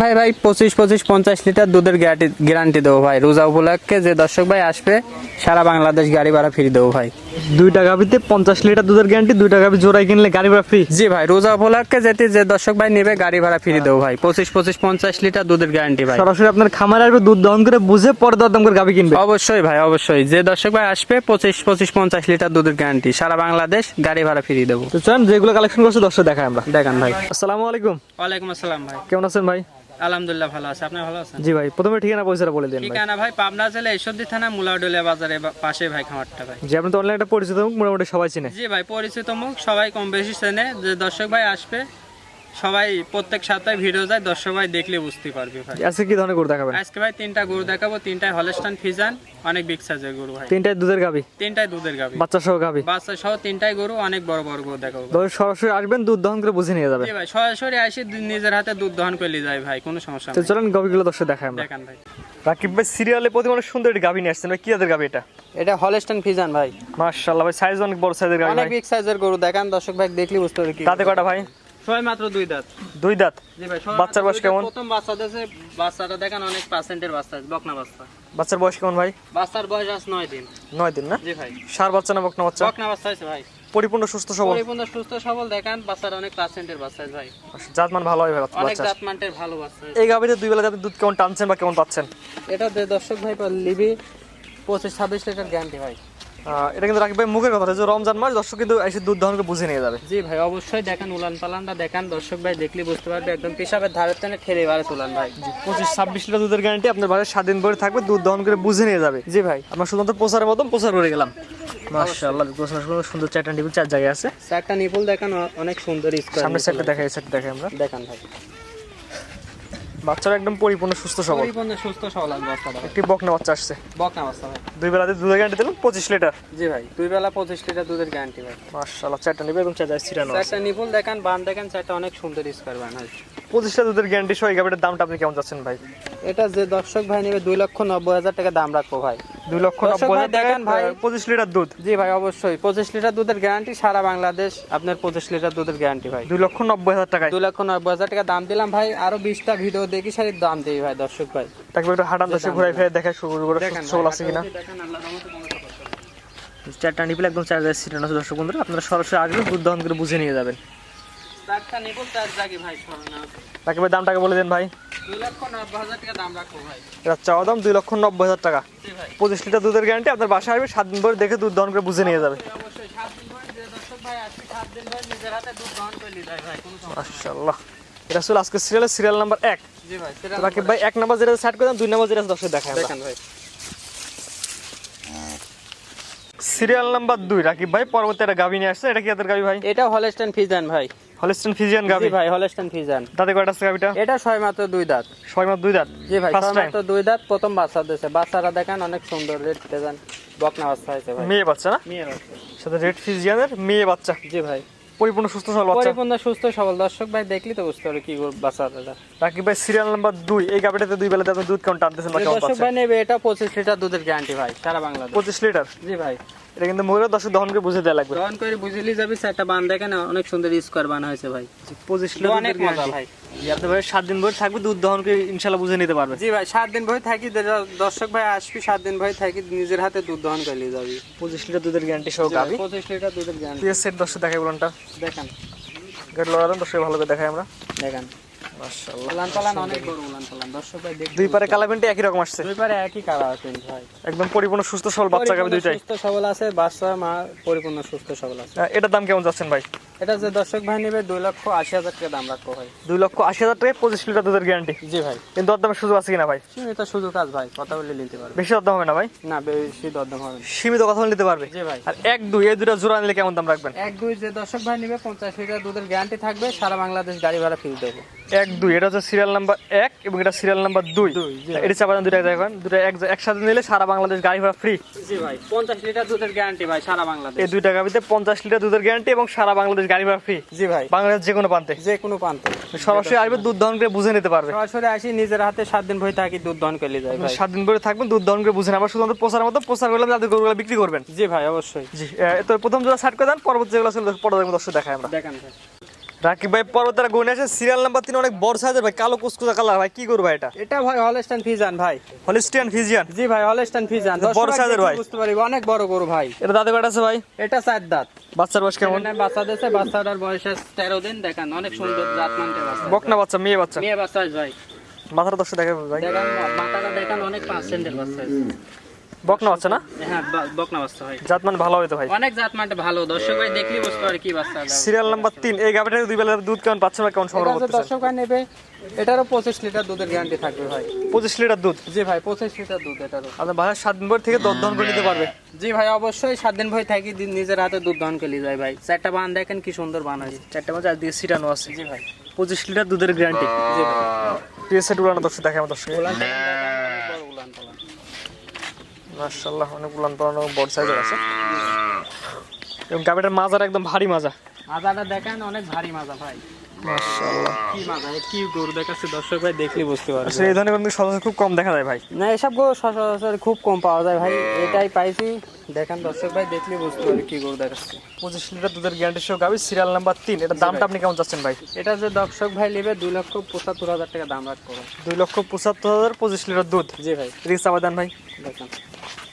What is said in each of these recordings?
ভাই ভাই পঁচিশ পঁচিশ পঞ্চাশ লিটার দুধের গ্যারান্টি গ্যারান্টি দেবো ভাই। রোজা উপলক্ষে যে দর্শক ভাই আসবে সারা বাংলাদেশ গাড়ি ভাড়া ফ্রি দেবো ভাই। দুই টাকা গাভিতে পঞ্চাশ লিটার দুধের গ্যারান্টি দুই টাকা জোড়াই কিনলে গাড়ি ভাড়া ফ্রি জি ভাই রোজা উপলক্ষে যেতে যে দর্শক ভাই নেবে গাড়ি ভাড়া ফ্রি দেবো ভাই। পঁচিশ পঁচিশ পঞ্চাশ লিটার দুধের গ্যারান্টি ভাই। সরাসরি আপনার খামারে আসবে দুধ দহন করে বুঝে পরে দরদাম করে গাভি কিনবে। অবশ্যই ভাই অবশ্যই। যে দর্শক ভাই আসবে পঁচিশ পঁচিশ পঞ্চাশ লিটার দুধের গ্যারান্টি সারা বাংলাদেশ গাড়ি ভাড়া ফ্রি দেবো। তো চলেন যেগুলো কালেকশন করছে দর্শক দেখায় আমরা। দেখান ভাই। আসসালামু আলাইকুম। ওয়ালাইকুম আসসালাম ভাই। কেমন আছেন ভাই? আলহামদুলিল্লাহ ভালো আছে। আপনি ভালো আছেন? জি ভাই প্রথমে ঠিকানা পয়সাটা বলে দিন ঠিকানা ভাই পাবনা জেলা ঈশ্বরদী থানা মুলাডলিয়া বাজারে পাশে ভাই খামারটা ভাই। যে আপনি তো অনলাইনে একটা পরিচিত মুখ, মোটামুটি সবাই চিনে। জি ভাই পরিচিত মুখ সবাই কম বেশি চেনে। যে দর্শক ভাই আসবে সবাই প্রত্যেক সপ্তাহে ভিডিও যায় দর্শক ভাই দেখলে বুঝতে পারবে ভাই। আজকে কি ধরনের গরু দেখাবেন? আজকে ভাই তিনটা গরু দেখাবো তিনটায় হলস্টান ফিজান অনেক বিগ সাইজের গরু ভাই। তিনটায় দুধের গাবি তিনটায় দুধের গাবি বাচ্চা সহ গাভি? বাচ্চা সহ তিনটায় গরু অনেক বড় বড় গরু দেখাবো সরাসরি আসবেন দুধ দহন করে বুঝে নিয়ে যাবে। ভাই সরাসরি আসি নিজের হাতে দুধ দহন করে নিয়ে যায় ভাই কোনো সমস্যা নেই। চলেন গাভিগুলো দর্শক দেখায় আমরা। দেখান ভাই। রাকিব ভাই সিরিয়ালে প্রতি অনেক সুন্দর একটি গাভি নিয়ে আসছেন। ভাই কি জাতের গাভি এটা? এটা হলস্টান ফিজান ভাই। মাশাআল্লাহ ভাই সাইজ অনেক বড় সাইজের গাভি অনেক বিগ সাইজের গরু দেখান দর্শক ভাই দেখলে বুঝতে পারবে কি তাতে কটা ভাই? ছয় মাত্র দুই দাঁত। দুই দাঁত? জি ভাই বাচ্চার বয়স কেমন? প্রথম বাচ্চা বাচ্চাটা দেখেন অনেক পার্সেন্টের বাচ্চা বকনা বাচ্চা। বাচ্চার বয়স কেমন ভাই? বাচ্চার বয়স আজ নয় দিন। নয় দিন না? জি ভাই। সার বাচ্চা না বকনা বাচ্চা? বকনা বাচ্চা ভাই। পরিপূর্ণ সুস্থ সবল? পরিপূর্ণ সুস্থ সবল দেখান বাচ্চার অনেক পার্সেন্টের বাচ্চা আছে ভাই। জাত মান ভালো হয় ভাই অনেক বাচ্চা জাতমানটের ভালো বাচ্চা এই গাভিতে দুই বেলা যাতে দুধ কেমন টানছেন বা কেমন পাচ্ছেন? এটা দর্শক ভাই লিবি পঁচিশ ছাব্বিশ লিটার গ্যারান্টি ভাই। এটা কিন্তু ভাই মুখের কথা যে রমজান মাস দর্শক কিন্তু এসে দুধ দহন করে বুঝে নিয়ে যাবে। জি ভাই অবশ্যই দেখেন উলান পালানটা দেখান দর্শক ভাই দেখলে বুঝতে পারবে একদম পেশাবের ধারের টানে ঠেলে বারে তুলান ভাই। পঁচিশ ছাব্বিশ লিটার দুধের গ্যারান্টি আপনার বাড়ির সাত দিন পরে থাকবে দুধ দহন করে বুঝে নিয়ে যাবে। জি ভাই। আমরা শুধুমাত্র প্রচারের মতন প্রচার করে গেলাম। মাশাআল্লাহ সুন্দর সুন্দর চারটা টেবিল চার জায়গায় আছে। চারটা নিপুল দেখান অনেক সুন্দর সামনের সেটটা দেখাই সেটটা দেখাই আমরা। দেখান ভাই। বাচ্চারা একদম পরিপূর্ণ সুস্থ সবল। পরিপূর্ণ সুস্থ সবল আছে বাচ্চাটা। একটি বকনা বাচ্চা আসছে। বকনা বাচ্চা ভাই। দুই বেলাতে দুধের গ্যারান্টি দিলাম পঁচিশ লিটার জি ভাই দুই বেলা পঁচিশ লিটার দুধের গ্যারান্টি ভাই। মাশাআল্লাহ চারটা নিবে এবং চার জায়গায় ছিটানো আছে। চারটা নিপুল দেখেন বান দেখেন চারটা অনেক সুন্দর স্কোয়ার বান হয় পঁচিশটা দুধের গ্যারান্টি সহ এই গাভিটার দামটা আপনি কেমন যাচ্ছেন ভাই? এটা যে দর্শক ভাই নেবে দুই লক্ষ নব্বই হাজার টাকা দাম রাখব ভাই। দুই লক্ষ নব্বই হাজার দেখেন ভাই। পঁচিশ লিটার দুধ। জি ভাই অবশ্যই। পঁচিশ লিটার দুধের গ্যারান্টি সারা বাংলাদেশ আপনার পঁচিশ লিটার দুধের গ্যারান্টি ভাই। দুই লক্ষ নব্বই হাজার টাকা দুই লক্ষ নব্বই হাজার টাকা দাম দিলাম ভাই। আরও বিশটা ভিডিও দেখি সারির দাম দিই ভাই দর্শক ভাই। তাকে একটু হাঁটান দশে ঘুরাই ফিরে দেখা শুরু করে সবল আছে কিনা। চারটা নিপিল একদম চার জায়গায় ছিটানো আছে দর্শক বন্ধুরা। আপনারা সরাসরি আসবেন দুধ দহন করে বুঝে নিয়ে যাবেন। চার জায়গায় ভাই সরানো তাকে ভাই দামটাকে বলে দেন ভাই। দুই লক্ষ নব্বই হাজার টাকা দাম রাখব ভাই। এটা চাওয়া দাম দুই লক্ষ নব্বই হাজার টাকা। জি ভাই। পঁচিশ লিটার দুধের গ্যারান্টি আপনার বাসায় আসবে সাত দিন পরে দেখে দুধ দহন করে বুঝে নিয়ে যাবে। অবশ্যই সাত দিন ধরে যে দর্শক ভাই সাত দিন ধরে নিজের হাতে দুধ গ্রহণ করে নিয়ে যায় ভাই কোনো সমস্যা মাশাআল্লাহ। এটা ছিল আজকে সিরিয়ালের সিরিয়াল নাম্বার এক। জি ভাই রাকিব ভাই এক। নাম্বার যেটা সেট করে দেন দুই নাম্বার যেটা দর্শক দেখায় দেখেন ভাই। সিরিয়াল নাম্বার দুই রাকিব ভাই পরবর্তী একটা গাভি নিয়ে আসছে এটা কি হাতের গাভি ভাই? এটা হলস্টাইন ফিজান ভাই। হলিস্টন ফিজিয়ান গাভি জি ভাই হলস্টাইন ফিজান তাতে কয়টা আছে গাভিটা এটা ছয় মাত্র দুই দাঁত। ছয় মাস দুই দাঁত? জি ভাই ছয় মাত্র দুই দাঁত প্রথম বাচ্চা দিয়েছে। বাচ্চারা দেখেন অনেক সুন্দর রেড ফিজান বকনা বাচ্চা হয়েছে ভাই। মেয়ে বাচ্চা না? মেয়ে বাচ্চা। সাথে রেড ফিজিয়ানের মেয়ে বাচ্চা। জি ভাই। পরিপূর্ণ সুস্থ সবল বাচ্চা। পরিপূর্ণ সুস্থ সবল। দর্শক ভাই দেখলি তো বুঝতে পারবে কি বাচ্চা দাদা। রাকিব ভাই সিরিয়াল নাম্বার দুই। এই গাভিটাতে দুই বেলাতে আপনি দুধ কেমন টানতেছেন বা কেমন দর্শক ভাই নেবে এটা পঁচিশ লিটার দুধের গ্যারান্টি ভাই সারা বাংলাদেশ। পঁচিশ লিটার? জি ভাই। এটা কিন্তু মহিলা দর্শক দহন করে বুঝে দেওয়া লাগবে। গ্রহণ করে বুঝলি যাবি চারটা বান দেখেন অনেক সুন্দর স্কোয়ার বান হয়েছে ভাই। পঁচিশ অনেক মজা ভাই। আপনি ভাই সাত দিন ভরে থাকবে দুধ দহন করে ইনশাল্লাহ বুঝে নিতে পারবে। জি ভাই সাত দিন ভয় থাকি দর্শক ভাই আসবি সাত দিন ভয় থাকি নিজের হাতে দুধ দহন করে নিয়ে যাবি। পঁচিশ লিটার দুধের গ্যারান্টি সহ গাভি পঁচিশ লিটার দুধের গ্যারান্টি সেট দর্শক দেখাই বলনটা। দেখেন। গাড়ি লড়ালেন দর্শক ভালো করে দেখাই আমরা। দেখেন। দুই পারে কালাবেন্টি একই রকম আসছে। দুই পারে একই কালার আছে ভাই। একদম পরিপূর্ণ সুস্থ সবল বাচ্চা গাভি পরিপূর্ণ দুইটাই। সুস্থ সবল আছে বাচ্চা মা পরিপূর্ণ সুস্থ সবল আছে। এটার দাম কেমন যাচ্ছেন ভাই? এটা যে দর্শক ভাই নেবে দুই লক্ষ আশি হাজার টাকা দাম রাখব ভাই। দুই লক্ষ আশি হাজার টাকায় পঁচিশ লিটার দুধের গ্যারান্টি জি ভাই। কিন্তু দরদামের সুযোগ আছে কিনা ভাই? সীমিত সুযোগ কাজ ভাই কথা বলে নিতে পারবে। বেশি দরদাম হবে না ভাই? না বেশি দরদাম হবে সীমিত কথা বলে নিতে পারবে? জি ভাই। আর এক দুই এই দুটা জোড়া নিলে কেমন দাম রাখবেন? এক দুই যে দর্শক ভাই নেবে পঞ্চাশ লিটার দুধের গ্যারান্টি থাকবে সারা বাংলাদেশ গাড়ি ভাড়া ফ্রি দেবো। এক দুই এটা হচ্ছে সিরিয়াল নাম্বার এক এবং এটা সিরিয়াল নাম্বার দুই। দুই, এটা চাপান দুটা দেখবেন দুটা এক একসাথে নিলে সারা বাংলাদেশ গাড়ি ভাড়া ফ্রি জি ভাই পঞ্চাশ লিটার দুধের গ্যারান্টি ভাই সারা বাংলাদেশ। এই দুইটা গাভিতে পঞ্চাশ লিটার দুধের গ্যারান্টি এবং সারা বাংলাদেশ গাড়ি ভাড়া ফ্রি জি ভাই। বাংলাদেশ যে কোনো প্রান্তে? যে কোনো প্রান্তে। সরাসরি আসবে দুধ দহন করে বুঝে নিতে পারবে। সরাসরি আসি নিজের হাতে সাত দিন ভয় থাকি দুধ দহন করে যায় ভাই। সাত দিন পরে থাকবেন দুধ দহন করে বুঝে নেবেন শুধুমাত্র প্রচার মতো প্রচার করলে যাদের গরুগুলো বিক্রি করবেন। জি ভাই অবশ্যই। জি তো প্রথম যেটা সাইড করে দেন পরবর্তী যেগুলো ছিল পরে দর্শক দেখায় আমরা। দেখান ভাই। রাকিব ভাই পর্বতের গুনে আসে সিরিয়াল নাম্বার তিন অনেক বড় সাইজের ভাই। কালো কুচকুচা কালার ভাই। কি করব ভাই এটা? এটা ভাই হলস্টাইন ফিজান ভাই। হলিস্টিয়ান ফিজিয়ান জি ভাই হলস্টাইন ফিজান বড় সাইজের ভাই। বুঝতে পারি অনেক বড় গরু ভাই। এটা দাঁতে কাটা আছে ভাই? এটা চার দাঁত। বাচ্চার বয়স কেমন? বাচ্চা দিয়েছে বাচ্চাটার বয়স আছে তেরো দিন দেখেন অনেক সুন্দর জাত মানতে বাচ্চা। বকনা বাচ্চা মেয়ে বাচ্চা? মেয়ে বাচ্চা ভাই। মাথার দশটা দেখে ভাই। দেখেন মাথাটা দেখেন অনেক পার্সেন্টের বাচ্চা আছে। বকনা বাচ্চা না? হ্যাঁ বকনা বাচ্চা মান ভালো হইতো ভাই। অনেক ভালো। দর্শক ভাই দেখলি বুঝতে পারে কি বাচ্চা সিরিয়াল নাম্বার তিন এই গাভিটা দুই বেলা দুধ কেমন পাচ্ছেন না কেমন সংগ্রহ হচ্ছে করতেছেন দর্শক ভাই নেবে এটারও পঁচিশ লিটার দুধের গ্যারান্টি থাকবে ভাই। পঁচিশ লিটার দুধ? জি ভাই পঁচিশ লিটার দুধ এটারও। আপনার ভাই সাত দিন পর থেকে দহন করে নিতে পারবে। জি ভাই অবশ্যই সাত দিন ভাই থাকি নিজের হাতে দুধ দহন করে যায় ভাই। চারটা বান দেখেন কি সুন্দর বান হয়েছে। চারটা মাঝে আর দিকে সিটানো আছে। জি ভাই। পঁচিশ লিটার দুধের গ্যারান্টি জি ভাই। পিএসএ উড়ানো দর্শক দেখে আমার দর্শক। উলান দেখেন, অনেক উলান পালান। বড় সাইজের আছে। এবং গাভিটার মাজার একদম ভারী মাজা। মাজাটা দেখেন অনেক ভারী মাজা ভাই। মার্শাল্লাহ কি মাজা কি গরু দেখাচ্ছে দর্শক ভাই দেখলে বুঝতে পারবে। আসলে এই ধরনের কিন্তু সচরাচর খুব কম দেখা যায় ভাই। না এসব গরু সচরাচর খুব কম পাওয়া যায় ভাই। এটাই পাইছি। দেখেন দর্শক ভাই দেখলে বুঝতে পারবে কি গরু দেখাচ্ছে। পঁচিশ লিটার দুধের গ্যারান্টি সহ গাভি সিরিয়াল নাম্বার তিন। এটা দামটা আপনি কেমন চাচ্ছেন ভাই? এটা যে দর্শক ভাই নেবে দুই লক্ষ পঁচাত্তর হাজার টাকা দাম রাখব ভাই। দুই লক্ষ পঁচাত্তর হাজার পঁচিশ লিটার দুধ। জি ভাই। রিক্স আবেদন ভাই। দেখেন।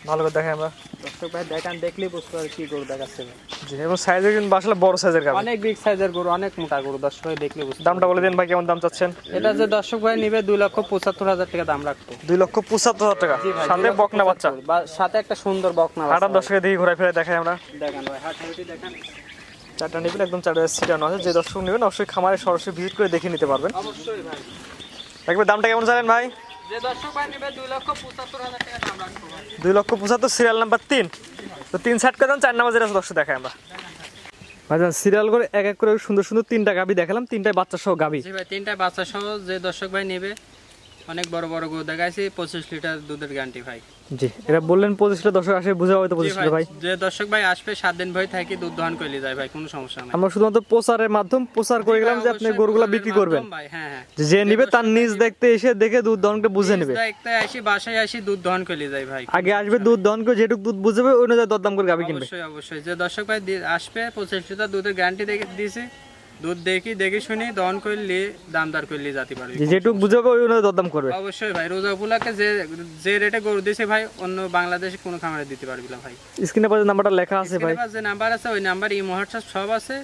ভালো করে দেখাই আমরা। দর্শক ভাই দেখেন দেখলেই বুঝতে পারবে কি গরু দেখাচ্ছে। জি এবং সাইজে কিন্তু আসলে বড় সাইজের গাভি অনেক বিগ সাইজের গরু অনেক মোটা গরু দর্শক ভাই দেখলে বুঝতে দামটা বলে দেন ভাই কেমন দাম চাচ্ছেন? এটা যে দর্শক ভাই নিবে দুই লক্ষ পঁচাত্তর হাজার টাকা দাম রাখব দুই লক্ষ পঁচাত্তর হাজার টাকা। সাথে বকনা বাচ্চা। সাথে একটা সুন্দর বকনা বাচ্চা। আটার দশকে দিকে ঘুরে ফিরে দেখাই আমরা। দেখেন ভাই হাট দেখেন। চারটা নেবেন একদম চারটা সিটানো আছে। যে দর্শক নেবেন অবশ্যই খামারে সরাসরি ভিজিট করে দেখে নিতে পারবেন। অবশ্যই ভাই। একবার দামটা কেমন জানেন ভাই? যে দর্শক ভাই নিবে দুই লক্ষ পঁচাত্তর হাজার টাকা দাম রাখব ভাই দুই লক্ষ পঁচাত্তর সিরিয়াল নাম্বার তিন। তো তিন সাইড করে চার নাম্বার দর্শক দেখাই আমরা। ভাইজান সিরিয়াল করে এক এক করে সুন্দর সুন্দর তিনটা গাবি দেখালাম তিনটায় বাচ্চা সহ গাবি। জি ভাই তিনটা বাচ্চা সহ যে দর্শক ভাই নেবে অনেক বড় বড় গরু দেখাইছি পঁচিশ লিটার দুধের গ্যারান্টি ভাই। জি এটা বললেন পঁচিশ লিটার দর্শক আসে বুঝা হয়তো পঁচিশ লিটার ভাই। যে দর্শক ভাই আসবে সাত দিন ভাই থাকি দুধ দহন করে যায় ভাই কোনো সমস্যা নাই। আমরা শুধুমাত্র প্রচারের মাধ্যম প্রচার করে গেলাম যে আপনি গরুগুলা বিক্রি করবেন। ভাই হ্যাঁ হ্যাঁ। যে নিবে তার নিজ দেখতে এসে দেখে দুধ দহনকে বুঝে নেবে। দেখতে আসি বাসায় আসি দুধ দহন করে যায় ভাই আগে আসবে দুধ দহন করে যেটুকু দুধ বুঝবে ওই অনুযায়ী দরদাম করে গাবি কিনবে। অবশ্যই অবশ্যই। যে দর্শক ভাই আসবে পঁচিশ লিটার দুধের গ্যারান্টি দেখে দিয়েছি দুধ দেখি দেখে শুনি দহন করলে দাম দর করলে যেতে পারবে। যেটুকু ওই অনুযায়ী দরদাম করবে। অবশ্যই ভাই রোজা উপলক্ষে যে যে রেটে গরু দিয়েছে ভাই অন্য বাংলাদেশে কোনো খামারে দিতে পারবি না ভাই। স্ক্রিনে পাশে নাম্বারটা লেখা আছে ভাই। যে নাম্বার আছে ওই নাম্বার এই হোয়াটসঅ্যাপ সব আছে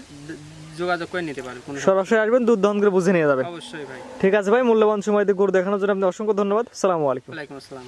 যোগাযোগ করে নিতে পারবে সরাসরি আসবেন দুধ দহন করে বুঝে নিয়ে যাবেন। অবশ্যই ভাই। ঠিক আছে ভাই মূল্যবান সময় দিয়ে গরু দেখানোর জন্য আপনি অসংখ্য ধন্যবাদ। সালামু আলাইকুম। ওয়ালাইকুম আসসালাম।